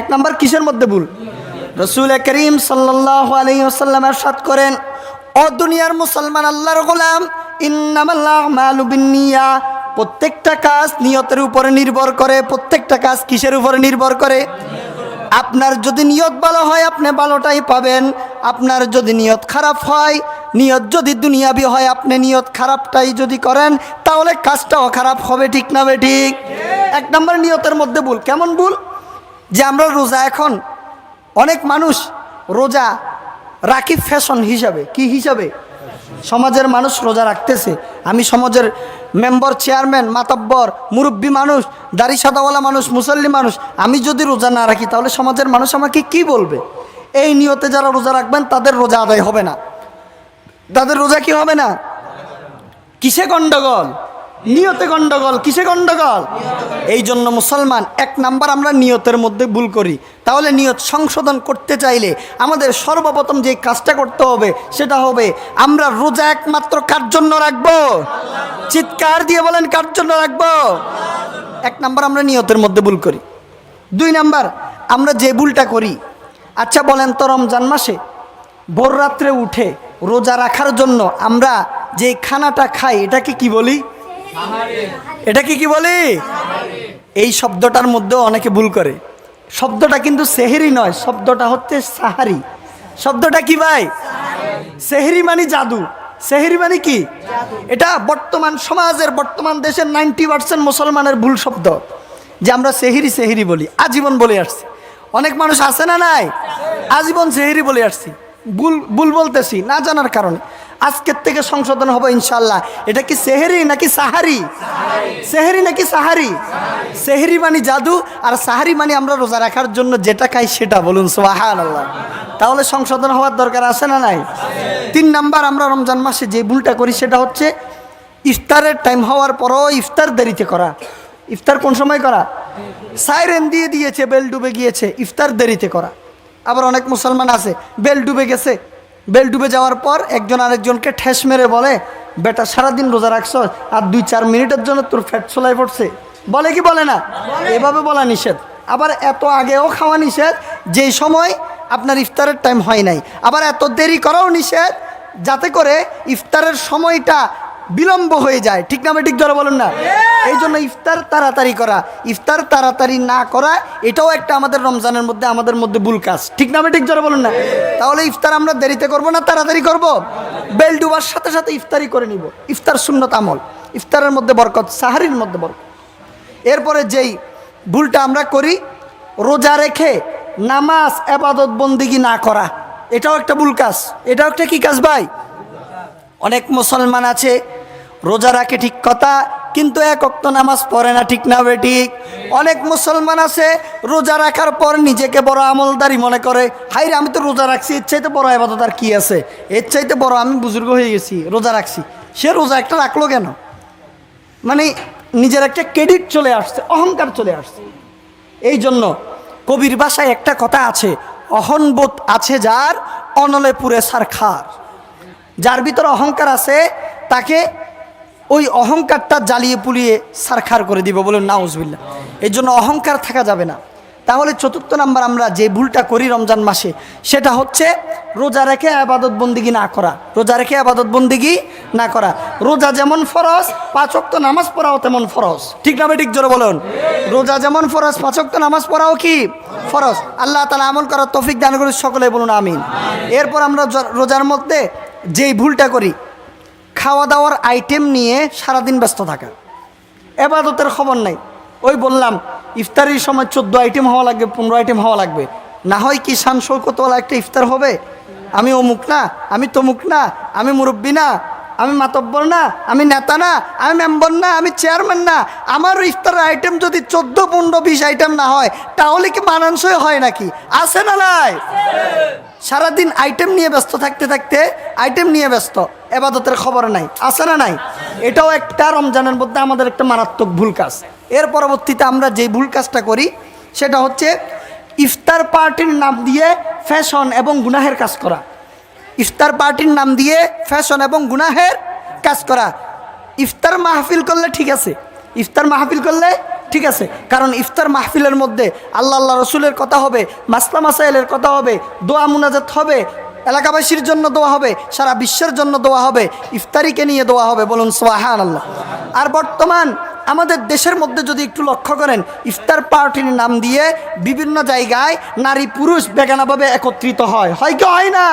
এক নম্বর কিসের মধ্যে ভুল? রসুল করিম সাল্লাহ আলী আসাল্লাম সাত করেন, ও দুনিয়ার মুসলমান আল্লাহর গোলাম, ইন্নামাল্লাহ প্রত্যেকটা কাজ নিয়তের উপরে নির্ভর করে, প্রত্যেকটা কাজ কিসের উপরে নির্ভর করে? আপনার যদি নিয়ত ভালো হয়, আপনি ভালোটাই পাবেন। আপনার যদি নিয়ত খারাপ হয়, নিয়ত যদি দুনিয়াবি হয়, আপনি নিয়ত খারাপটাই যদি করেন, তাহলে কাজটাও খারাপ হবে, ঠিক না বে ঠিক? এক নম্বর নিয়তের মধ্যে ভুল। কেমন ভুল? যে আমরা রোজা এখন, অনেক মানুষ রোজা রাখি ফ্যাশন হিসাবে। কি হিসাবে? সমাজের মানুষ রোজা রাখতেছে। আমি সমাজের মেম্বার চেয়ারম্যান মাতব্বর, মুরব্বী মানুষ, দাড়ি সাদাওয়ালা মানুষ, মুসল্লি মানুষ, আমি যদি রোজা না রাখি, তাহলে সমাজের মানুষ আমাকে কি বলবে? এই নিয়তে যারা রোজা রাখবেন, তাদের রোজা আদায় হবে না। তাদের রোজা কি হবে না? কিসে গন্ডগোল? নিয়তে গন্ডগোল, কিসে গন্ডগোল? এই জন্য মুসলমান, এক নাম্বার আমরা নিয়তের মধ্যে ভুল করি। তাহলে নিয়ত সংশোধন করতে চাইলে আমাদের সর্বপ্রথম যে কাজটা করতে হবে, সেটা হবে আমরা রোজা একমাত্র কার জন্য রাখব? চিৎকার দিয়ে বলেন কার জন্য রাখব? এক নাম্বার আমরা নিয়তের মধ্যে ভুল করি। দুই নাম্বার, আমরা যে ভুলটা করি আচ্ছা বলেন তো রমজান মাসে, ভোর রাত্রে উঠে রোজা রাখার জন্য আমরা যে খানাটা খাই, এটাকে কি বলি? এটাকে কি কি বলি? এই শব্দটার মধ্যেও অনেকে ভুল করে। শব্দটা কিন্তু সেহেরি নয়, শব্দটা হচ্ছে সাহারি। শব্দটা কি ভাই? সেহেরি মানে জাদু। সেহেরি মানে কি? এটা বর্তমান সমাজের, বর্তমান দেশের নাইনটি পার্সেন্ট মুসলমানের ভুল শব্দ। যে আমরা সেহেরি সেহেরি বলি। আজীবন বলে আসছি। অনেক মানুষ আছে না নাই? আজীবন সেহেরি বলে আসছি। ভুল ভুল বলতেছি, না জানার কারণে। আজকের থেকে সংশোধন হবে ইনশাল্লাহ এটা কি সেহেরি নাকি সাহারি? সেহেরি নাকি সাহারি? সেহেরি মানে জাদু আর সাহারি মানে আমরা রোজা রাখার জন্য যেটা খাই সেটা, বলুন সোহান আল্লাহ তাহলে সংশোধন হওয়ার দরকার আছে না নাই? তিন নাম্বার, আমরা রমজান মাসে যে ভুলটা করি সেটা হচ্ছে ইফতারের টাইম হওয়ার পরও ইফতার দেরিতে করা। ইফতার কোন সময় করা? সাইরেন দিয়ে দিয়েছে, বেল ডুবে গিয়েছে, ইফতার দেরিতে করা। আবার অনেক মুসলমান আছে, বেল ডুবে গেছে বেল ডুবে যাওয়ার পর একজন আরেকজনকে ঠেস মেরে বলে বেটা সারাদিন রোজা রাখছ আর দুই চার মিনিটের জন্য তোর ফ্যাট চলাই পড়ছে। বলে কি বলে না? এভাবে বলা নিষেধ। আবার এত আগেও খাওয়া নিষেধ যেই সময় আপনার ইফতারের টাইম হয় নাই। আবার এত দেরি করাও নিষেধ যাতে করে ইফতারের সময়টা বিলম্ব হয়ে যায়। ঠিক না ঠিক ধরে বলুন না। এই জন্য ইফতার তাড়াতাড়ি করা। ইফতার তাড়াতাড়ি না করা এটাও একটা আমাদের রমজানের মধ্যে আমাদের মধ্যে ভুল কাজ। ঠিক না ঠিক ধরে বলুন না। তাহলে ইফতার আমরা দেরিতে করব না তাড়াতাড়ি করব? বেল ডুবার সাথে সাথে ইফতারি করে নিব। ইফতার শূন্যত আমল। ইফতারের মধ্যে বরকত সাহারির মধ্যে বরকত। এরপরে যেই ভুলটা আমরা করি রোজা রেখে নামাজ আবাদত বন্দিগি না করা। এটাও একটা ভুল কাজ। এটাও একটা কি কাজ ভাই? অনেক মুসলমান আছে রোজা রাখে ঠিক কথা, কিন্তু এক অক্ত নামাজ পড়ে না ঠিক না ঠিক। অনেক মুসলমান আছে, রোজা রাখার পর নিজেকে বড় আমলদারি মনে করে হাই আমি তো রোজা রাখছি, এর চাইতে বড় আবাদত আর কি আছে? এর চাইতে বড় আমি বুজুর্গ হয়ে গেছি, রোজা রাখছি। সে রোজা একটা রাখল কেন? মানে নিজের একটা ক্রেডিট চলে আসছে, অহংকার চলে আসছে। এই জন্য কবির ভাষায় একটা কথা আছে, অহনবোধ আছে যার, অনলে পুরে সারখার যার ভিতরে অহংকার আছে, তাকে ওই অহংকারটা জ্বালিয়ে পুলিয়ে সারখার করে দিব বলুন নাউজবিল্লা এই জন্য অহংকার থাকা যাবে না। তাহলে চতুর্থ নাম্বার আমরা যে ভুলটা করি রমজান মাসে, সেটা হচ্ছে রোজা রেখে আবাদত বন্দিগি না করা। রোজা রেখে আবাদত বন্দিগি না করা। রোজা যেমন ফরজ পাঁচক্ত নামাজ পড়াও তেমন ফরজ। ঠিক না ঠিক জোরে বলুন। রোজা যেমন ফরজ পাঁচক্ত নামাজ পড়াও কি? ফরজ। আল্লাহ তালা আমল করার তফিক দান করে সকলে বলুন, আমিন। এরপর আমরা রোজার মধ্যে যেই ভুলটা করি খাওয়া দাওয়ার আইটেম নিয়ে সারাদিন ব্যস্ত থাকা। এবাদতের খবর নাই। ওই বললাম, ইফতারির সময় চোদ্দ আইটেম হওয়া লাগবে, পনেরো আইটেম হওয়া লাগবে। না হয় কি শান শৌকতওয়ালা একটা ইফতার হবে? আমি অমুক না, আমি তমুক না, আমি মুরব্বী না, আমি মাতব্বর না, আমি নেতা না, আমি মেম্বার না, আমি চেয়ারম্যান না। আমার ইফতারের আইটেম যদি চোদ্দ, পনেরো, বিশ আইটেম না হয়, তাহলে কি মানানসই হয় নাকি? আছে না নাই? সারাদিন আইটেম নিয়ে ব্যস্ত থাকতে থাকতে আইটেম নিয়ে ব্যস্ত। এবাদতের খবর নাই। আছে না নাই? এটাও একটা রমজানের মধ্যে আমাদের একটা মারাত্মক ভুল কাজ। এর পরবর্তীতে আমরা যে ভুল কাজটা করি, সেটা হচ্ছে ইফতার পার্টির নাম দিয়ে ফ্যাশন এবং গুনাহের কাজ করা। ইফতার পার্টির নাম দিয়ে ফ্যাশন এবং গুনাহের কাজ করা। ইফতার মাহফিল করলে ঠিক আছে। ইফতার মাহফিল করলে ঠিক আছে, কারণ ইফতার মাহফিলের মধ্যে আল্লাহ আল্লাহ রসুলের কথা হবে, মাসলা মাসাইলের কথা হবে, দোয়া মুনাজাত হবে, এলাকাবাসীর জন্য দোয়া হবে, সারা বিশ্বের জন্য দোয়া হবে, ইফতারিকে নিয়ে দোয়া হবে, বলুন সোহান আল্লাহ আর বর্তমান আমাদের দেশের মধ্যে যদি একটু লক্ষ্য করেন, ইফতার পার্টির নাম দিয়ে বিভিন্ন জায়গায় নারী পুরুষ বেগানাভাবে একত্রিত হয়। হয় কি হয় না?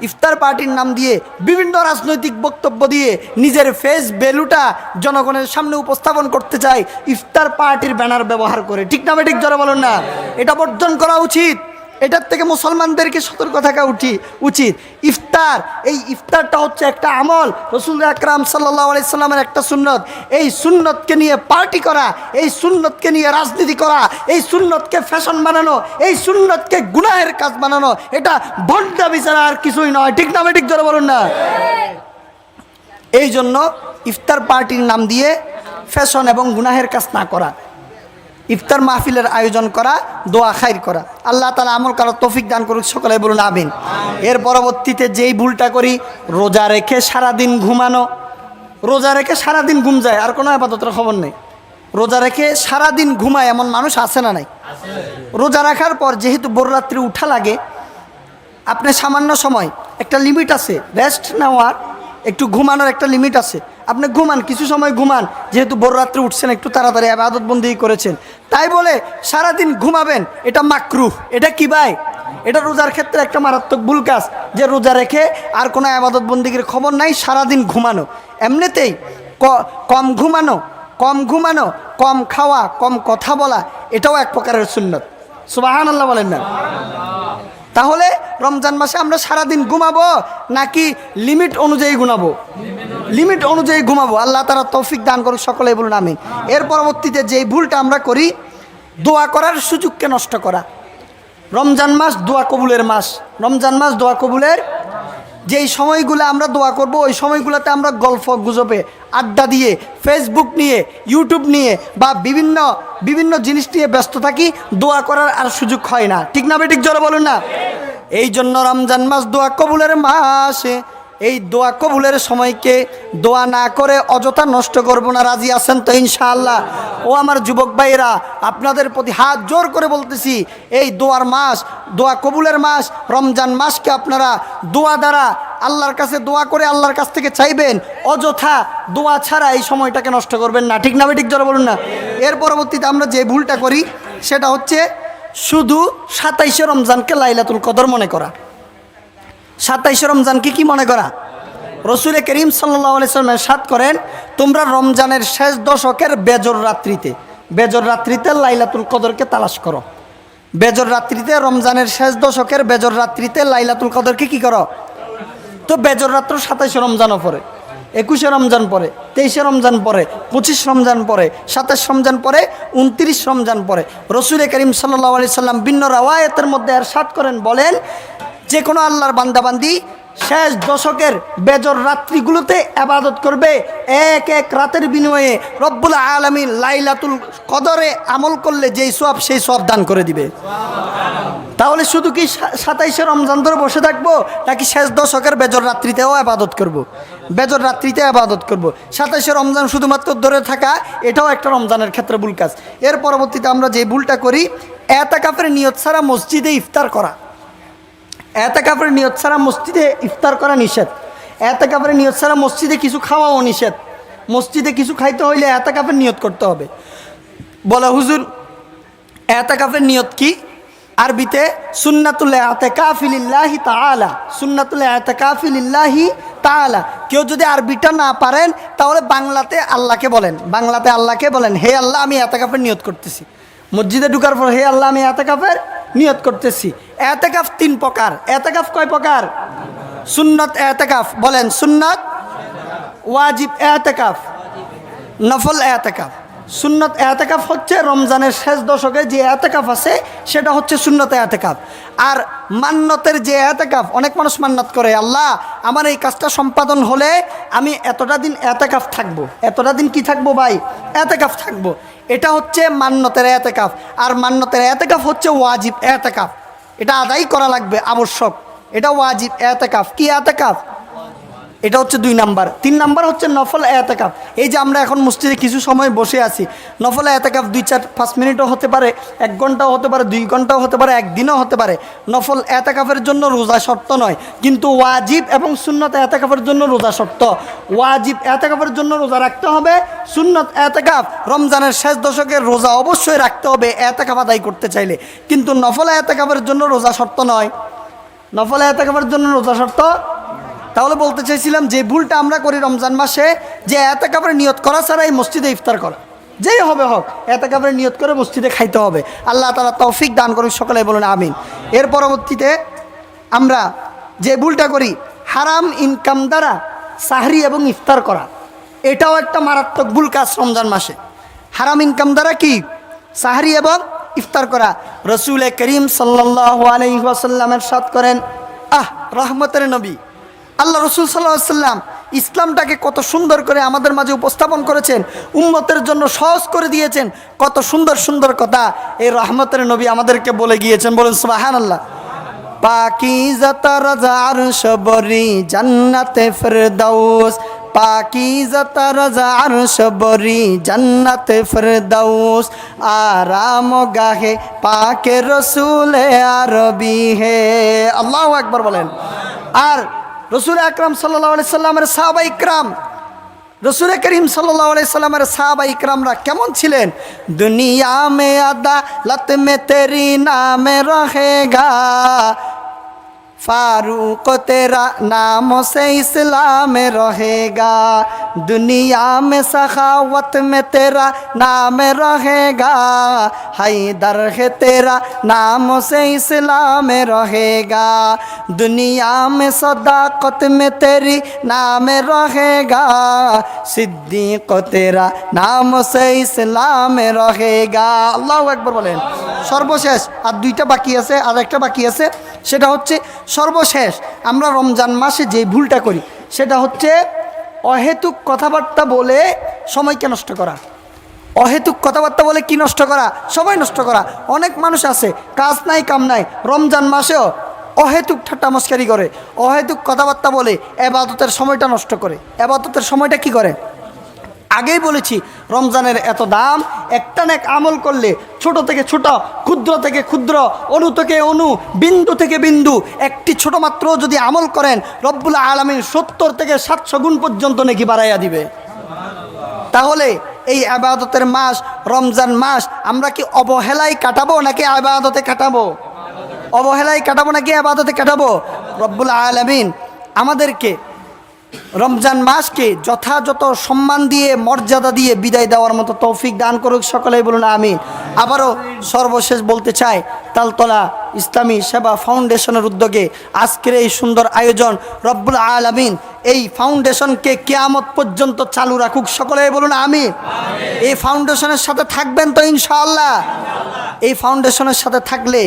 ইফতার পার্টির নাম দিয়ে বিভিন্ন রাজনৈতিক বক্তব্য দিয়ে নিজের ফেস ভ্যালুটা জনগণের সামনে উপস্থাপন করতে চায় ইফতার পার্টির ব্যানার ব্যবহার করে। ঠিক না ঠিক জোরে বলুন না। এটা বর্জন করা উচিত। এটার থেকে মুসলমানদেরকে সতর্ক থাকা উঠি, উচিত। ইফতার, এই ইফতারটা হচ্ছে একটা আমল। রসুল আকরাম সাল্লাহ আলাইসাল্লামের একটা সুন্নত। এই সুন্নতকে নিয়ে পার্টি করা, এই সুন্নতকে নিয়ে রাজনীতি করা, এই সুন্নতকে ফ্যাশন বানানো, এই সুন্নতকে গুনাহের কাজ বানানো, এটা ভণ্ডা বিচারা আর কিছুই নয়। ঠিক না ঠিক জোরে বলুন না? এই জন্য ইফতার পার্টির নাম দিয়ে ফ্যাশন এবং গুনাহের কাজ না করা। ইফতার মাহফিলের আয়োজন করা, দোয়া খাইর করা। আল্লাহ তালা আমল করার তৌফিক দান করুক সকলে বলুন, আমিন। এর পরবর্তীতে যেই ভুলটা করি, রোজা রেখে সারাদিন ঘুমানো। রোজা রেখে সারাদিন ঘুম যায়, আর কোনো আপাততের খবর নেই। রোজা রেখে সারাদিন ঘুমায় এমন মানুষ আছে না নাই? রোজা রাখার পর যেহেতু বড়রাত্রি উঠা লাগে, আপনি সামান্য সময় একটা লিমিট আছে রেস্ট নেওয়ার একটু ঘুমানোর একটা লিমিট আছে। আপনি ঘুমান, কিছু সময় ঘুমান, যেহেতু বড় রাত্রে উঠছেন, একটু তাড়াতাড়ি আবাদত বন্দি করেছেন। তাই বলে সারাদিন ঘুমাবেন, এটা মাকরু এটা কি ভাই? এটা রোজার ক্ষেত্রে একটা মারাত্মক ভুল কাজ, যে রোজা রেখে আর কোনো আবাদত বন্দিগির খবর নাই, সারাদিন ঘুমানো। এমনিতেই কম ঘুমানো কম ঘুমানো, কম খাওয়া, কম কথা বলা, এটাও এক প্রকারের সুন্নত। সুবাহান আল্লাহ বলেন না? তাহলে রমজান মাসে আমরা সারাদিন ঘুমাবো নাকি লিমিট অনুযায়ী ঘুমাবো? লিমিট অনুযায়ী ঘুমাবো। আল্লাহ তারা তৌফিক দান করুক সকলে বলুন আমি এর পরবর্তীতে যেই ভুলটা আমরা করি, দোয়া করার সুযোগকে নষ্ট করা। রমজান মাস দোয়া কবুলের মাস। রমজান মাস দোয়া কবুলের যেই সময়গুলো আমরা দোয়া করব, ওই সময়গুলোতে আমরা গল্প গুজবে, আড্ডা দিয়ে ফেসবুক নিয়ে ইউটিউব নিয়ে বা বিভিন্ন বিভিন্ন জিনিস নিয়ে ব্যস্ত থাকি, দোয়া করার আর সুযোগ হয় না। ঠিক না ঠিক জোরে বলুন না। এই জন্য রমজান মাস দোয়া কবুলের মাসে। এই দোয়া কবুলের সময়কে দোয়া না করে অযথা নষ্ট করব না, রাজি আছেন তো ইনশাআল্লাহ? ও আমার যুবক ভাইরা আপনাদের প্রতি হাত জোর করে বলতেছি, এই দোয়ার মাস, দোয়া কবুলের মাস, রমজান মাসকে আপনারা দোয়া দ্বারা আল্লাহর কাছে দোয়া করে আল্লাহর কাছ থেকে চাইবেন, অযথা দোয়া ছাড়া এই সময়টাকে নষ্ট করবেন না। ঠিক না ঠিক জোরে বলুন না? এর পরবর্তীতে আমরা যে ভুলটা করি, সেটা হচ্ছে শুধু সাতাইশে রমজানকে লাইলাতুল কদর মনে করা। সাতাইশে রমজানকে কি মনে করা? রসুল করিম সাল্লামের সাত করেন, তোমরা রমজানের শেষ দশকের বেজর রাত্রিতে বেজর রাত্রিতে লাইলাতুল কদরকে তালাশ করো। বেজর রাত্রিতে রমজানের শেষ দশকের বেজর রাত্রিতে লাইলাতুল কদরকে কি করো? তো বেজর রাত্র সাতাইশে রমজানও পরে একুশে রমজান পরে তেইশে রমজান পরে পঁচিশ রমজান পরে সাতাশ রমজান পরে উনত্রিশ রমজান পরে রসুল করিম সাল্লাহ আলি সাল্লাম ভিন্ন রাওয়ায়তের মধ্যে আর সাত করেন, বলেন যে কোনো আল্লাহর বান্দাবান্দি শেষ দশকের বেজর রাত্রিগুলোতে আবাদত করবে এক এক রাতের বিনিময়ে রব্বুল আলমী লাইলাতুল কদরে আমল করলে যেই সব সেই সব দান করে দিবে তাহলে শুধু কি সাতাইশে রমজান ধরে বসে থাকব, নাকি শেষ দশকের বেজর রাত্রিতেও আবাদত করব। বেজর রাত্রিতে আবাদত করব। সাতাইশে রমজান শুধুমাত্র ধরে থাকা, এটাও একটা রমজানের ক্ষেত্রে ভুল কাজ এর পরবর্তীতে আমরা যে ভুলটা করি, এতাকাফের নিয়ত ছাড়া মসজিদে ইফতার করা এতাকাফের নিয়ত ছাড়া মসজিদে ইফতার করা নিষেধ। এতাকাফের নিয়ত ছাড়া মসজিদে কিছু খাওয়াও নিষেধ। মসজিদে কিছু খাইতে হইলে এতাকাফের নিয়ত করতে হবে। বলা হুজুর এতাকাফের নিয়ত কি? আরবিতে সুন্নাতুল্লাহ এতেকাফিলিল্লাহি তাআলা। সুন্নাতুল্লাহ এতেকাফিলিল্লাহি তাআলা। কেউ যদি আরবিটা না পারেন, তাহলে বাংলাতে আল্লাহকে বলেন। বাংলাতে আল্লাহকে বলেন, হে আল্লাহ, আমি এতেকাফের নিয়ত করতেছি। মসজিদে ঢুকার পর, হে আল্লাহ, আমি এতেকাফের নিয়ত করতেছি। এতেকাফ তিন প্রকার। এতেকাফ কয় প্রকার? সুন্নত এতেকাফ। বলেন, সুন্নত, ওয়াজিব এতেকাফ, নফল এতেকাফ। সুন্নত এতেকাফ হচ্ছে রমজানের শেষ দশকে যে এতেকাফ আছে, সেটা হচ্ছে সুন্নত এতেকাফ। আর মান্নতের যে এতেকাফ, অনেক মানুষ মান্নত করে, আল্লাহ, আমার এই কাজটা সম্পাদন হলে আমি এতটা দিন এতেকাফ থাকব। এতটা দিন কি থাকব ভাই? এতেকাফ থাকব। এটা হচ্ছে মান্যতের এতেকাফ। আর মান্যতের এতেকাফ হচ্ছে ওয়াজিব এতেকাফ। এটা আদায় করা লাগবে, আবশ্যক। এটা ওয়াজিব এতেকাফ। কি এতেকাফ? এটা হচ্ছে দুই নাম্বার। তিন নাম্বার হচ্ছে নফল এতেকাফ। এই যে আমরা এখন মসজিদে কিছু সময় বসে আছি, নফল এতেকাফ দুই চার পাঁচ মিনিটও হতে পারে, এক ঘন্টাও হতে পারে, দুই ঘন্টাও হতে পারে একদিনও হতে পারে। নফল এতেকাফের জন্য রোজা শর্ত নয়, কিন্তু ওয়াজিব এবং সুন্নত এতেকাফের জন্য রোজা শর্ত। ওয়াজিব এতেকাফের জন্য রোজা রাখতে হবে, সুন্নত এতেকাফ রমজানের শেষ দশকের রোজা অবশ্যই রাখতে হবে, এতেকাফ আদায় করতে চাইলে। কিন্তু নফল এতেকাফের জন্য রোজা শর্ত নয়। নফল এতেকাফের জন্য রোজা শর্ত তাহলে বলতে চাইছিলাম যে ভুলটা আমরা করি রমজান মাসে, যে এতে কাপড়ে নিয়ত করা ছাড়া এই মসজিদে ইফতার করা। যেই হবে হোক, এতে কাপড়ে নিয়ত করে মসজিদে খাইতে হবে। আল্লাহ তালা তৌফিক দান করুন সকালে বলুন, আমিন। এর পরবর্তীতে আমরা যে ভুলটা করি, হারাম ইনকাম দ্বারা সাহরি এবং ইফতার করা, এটাও একটা মারাত্মক ভুল কাজ রমজান মাসে। হারাম ইনকাম দ্বারা কি? সাহরি এবং ইফতার করা। রসুল করিম সাল্লাহ আলহিহাসাল্লামের সাথ করেন, আহ, রহমতের নবী। আল্লাহ রসুল সাল্লাহ সাল্লাম ইসলামটাকে কত সুন্দর করে আমাদের মাঝে উপস্থাপন করেছেন, উম্মতের জন্য সহজ করে দিয়েছেন, কত সুন্দর সুন্দর কথা। এই রহমতের নবী আমাদেরকে বলে গিয়েছেন, বলুন সুবাহান আল্লাহ পাকি রাজার সবরি, জান্নাতে ফেরদাউস। পাকি রাজার সবরি, জান্নাতে ফেরদাউস। আরাম গাহে পাকে রসুলে আরবি হে। আল্লাহ একবার বলেন। আর রসুল আকরাম সাল্লাহ সাল্লামের সাহাবা ইকরাম, রসুল করিম সাল্লাহ সাল্লামের সাহাবা ইকরামরা কেমন ছিলেন? দুনিয়া মে আদা লত মে তেরি নামে রহেগা फारूक तेरा नाम से इस्लाम रहेगा दुनिया में सखावत में तेरा नाम रहेगा हैदर है तेरा नाम से इस्लाम रहेगा दुनिया में सदाकत में तेरी नाम रहेगा सिद्दीक तेरा नाम से ইসলাম রহেগা আল্লাহ একবার বলেন সর্বশেষ আর দুইটা বাকি আছে আর একটা বাকি আছে সেটা হচ্ছে সর্বশেষ, আমরা রমজান মাসে যে ভুলটা করি, সেটা হচ্ছে অহেতুক কথাবার্তা বলে সময়কে নষ্ট করা। অহেতুক কথাবার্তা বলে কি নষ্ট করা? সময় নষ্ট করা। অনেক মানুষ আছে, কাজ নাই, কাম নাই, রমজান মাসেও অহেতুক ঠাট্টা মস্কারি করে। অহেতুক কথাবার্তা বলে এবাদতের সময়টা নষ্ট করে। এবাদতের সময়টা কি করে? আগেই বলেছি, রমজানের এত দাম, একটা নেক আমল করলে ছোট থেকে ছোট, ক্ষুদ্র থেকে ক্ষুদ্র, অনু থেকে অনু, বিন্দু থেকে বিন্দু, একটি ছোট মাত্র যদি আমল করেন, রব্বুল আলমীর সত্তর থেকে সাতশো গুণ পর্যন্ত নাকি বাড়াইয়া দিবে। তাহলে এই আবাদতের মাস, রমজান মাস, আমরা কি অবহেলায় কাটাবো নাকি আবাদতে কাটাবো? অবহেলায় কাটাবো নাকি আবাদতে কাটাবো? রব্বুল আলমিন আমাদেরকে রমজান মাসকে যথাযথ সম্মান দিয়ে মর্যাদা দিয়ে বিদায় দেওয়ার মতো তৌফিক দান করুক সকলেই বলুন আমি আবারও সর্বশেষ বলতে চাই তালতলা ইসলামী সেবা ফাউন্ডেশনের উদ্যোগে আজকের এই সুন্দর আয়োজন রব্বুল আলমিন এই ফাউন্ডেশনকে কেয়ামত পর্যন্ত চালু রাখুক সকলেই বলুন আমি এই ফাউন্ডেশনের সাথে থাকবেন তো ইনশাআল্লাহ। এই ফাউন্ডেশনের সাথে থাকলে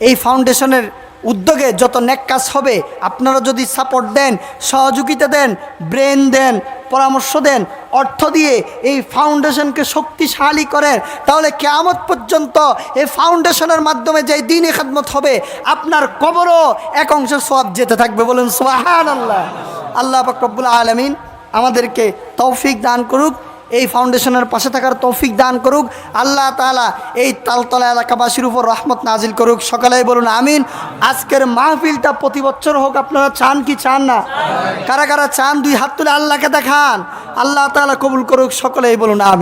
এই ফাউন্ডেশনের উদ্যোগে যত নেক কাজ হবে, আপনারা যদি সাপোর্ট দেন, সহযোগিতা দেন ব্রেন দেন, পরামর্শ দেন, অর্থ দিয়ে এই ফাউন্ডেশনকে শক্তিশালী করেন, তাহলে কেয়ামত পর্যন্ত এই ফাউন্ডেশনের মাধ্যমে যে দিন খাদমত হবে, আপনার কবরও এক অংশ সব যেতে থাকবে। বলুন সোহান আল্লাহ আল্লাহ ফকরবুল আলমিন আমাদেরকে তৌফিক দান করুক। এই ফাউন্ডেশনের পাশে থাকার তৌফিক দান করুক। আল্লাহ তালা এই তালতলা এলাকাবাসীর উপর রহমত নাজিল করুক। সকালেই বলুন আমিন। আজকের মাহফিলটা প্রতি বছর হোক, আপনারা চান কি চান না? কারা কারা চান, দুই হাত তুলে আল্লাহকে দেখান। আল্লাহ তালা কবুল করুক, সকলেই বলুন আমিন।